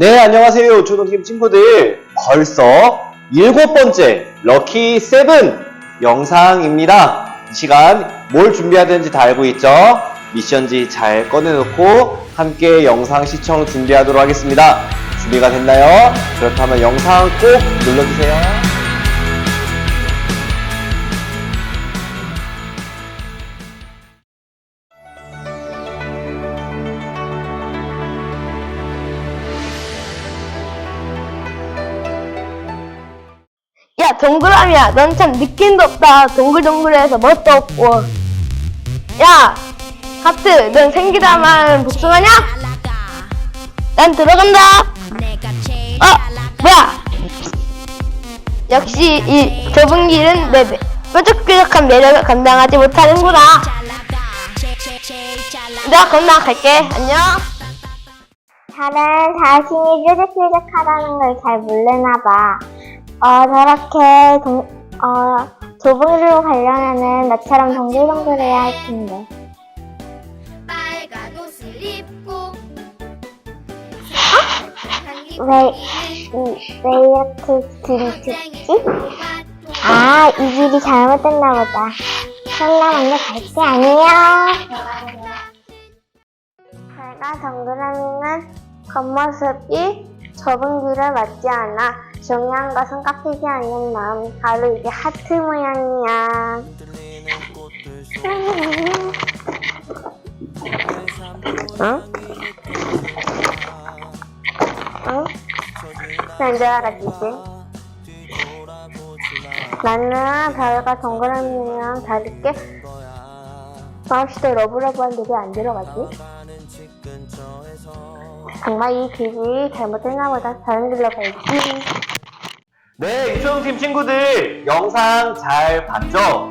네, 안녕하세요. 초등팀 친구들. 벌써 일곱 번째 럭키 세븐 영상입니다. 이 시간 뭘 준비해야 되는지 다 알고 있죠? 미션지 잘 꺼내놓고 함께 영상 시청 준비하도록 하겠습니다. 준비가 됐나요? 그렇다면 영상 꼭 눌러주세요. 동그라미야. 넌 참 느낌도 없다. 동글동글해서 멋도 없고. 야 하트 넌 생기다만 복숭아냐? 난 들어간다. 어 뭐야? 역시 이 좁은 길은 내 매- 뾰족뾰족한 매력을 감당하지 못하는구나. 내가 건너갈게. 안녕. 다른 자신이 뾰족뾰족하다는 걸 잘 모르나 봐. 어, 저렇게 동, 어, 좁은 길로 가려면은 나처럼 동글동글해야 할 텐데. 빨간 옷을 입고 왜, 이, 왜 이렇게 길이 좁지? 아, 이 길이 잘못됐나 보다. 설마 먼저 갈게 아니야. 제가 동그라미는 겉모습이 좁은 길을 맞지 않아 중요한 것은 깎이지 않는 마음 바로 이게 하트 모양이야 응? 응? 난줄 알았지 나는 별과 동그라미랑 다르게 마우스도 러브러브한데 왜안 들어가지? 정말 이 길이 잘못됐나 보다 다른 길로 갈지 네, 유초등팀 친구들 영상 잘 봤죠?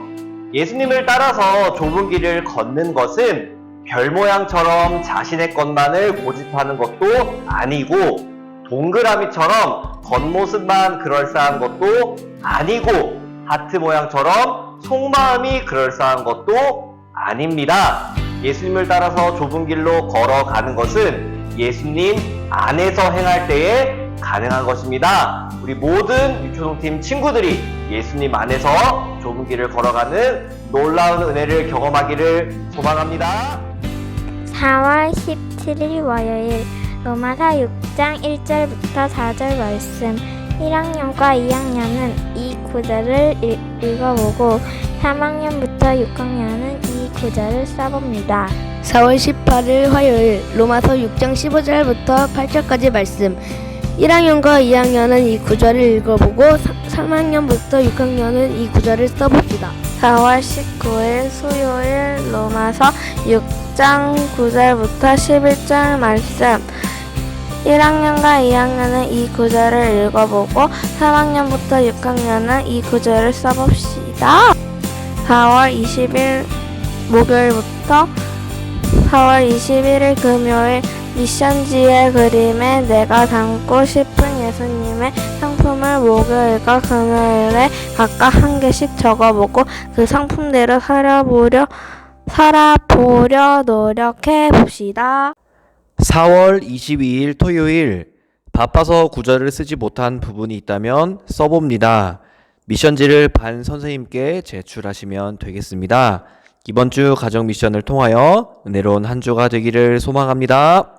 예수님을 따라서 좁은 길을 걷는 것은 별 모양처럼 자신의 것만을 고집하는 것도 아니고 동그라미처럼 겉모습만 그럴싸한 것도 아니고 하트 모양처럼 속마음이 그럴싸한 것도 아닙니다. 예수님을 따라서 좁은 길로 걸어가는 것은 예수님 안에서 행할 때에 가능한 것입니다. 우리 모든 유초동팀 친구들이 예수님 안에서 좁은 길을 걸어가는 놀라운 은혜를 경험하기를 소망합니다. 4월 17일 월요일 로마서 6장 1절부터 4절 말씀 1학년과 2학년은 이 구절을 읽- 읽어보고 3학년부터 6학년은 이 구절을 써봅니다. 4월 18일 화요일 로마서 6장 15절부터 8절까지 말씀 1학년과 2학년은 이 구절을 읽어보고 3 학년부터 6학년은 이 구절을 써봅시다. 4월 19일 수요일 로마서 6장 9절부터 11절 말씀 1학년과 2학년은 이 구절을 읽어보고 3학년부터 6학년은 이 구절을 써봅시다. 4월 20일 목요일부터 4월 21일 금요일 미션지의 그림에 내가 담고 싶은 예수님의 상품을 목요일과 금요일에 각각 한 개씩 적어보고 그 상품대로 살아보려 살아보려 노력해 봅시다. 4월 22일 토요일 바빠서 구절을 쓰지 못한 부분이 있다면 써봅니다. 미션지를 반 선생님께 제출하시면 되겠습니다. 이번 주 가정 미션을 통하여 은혜로운 한 주가 되기를 소망합니다.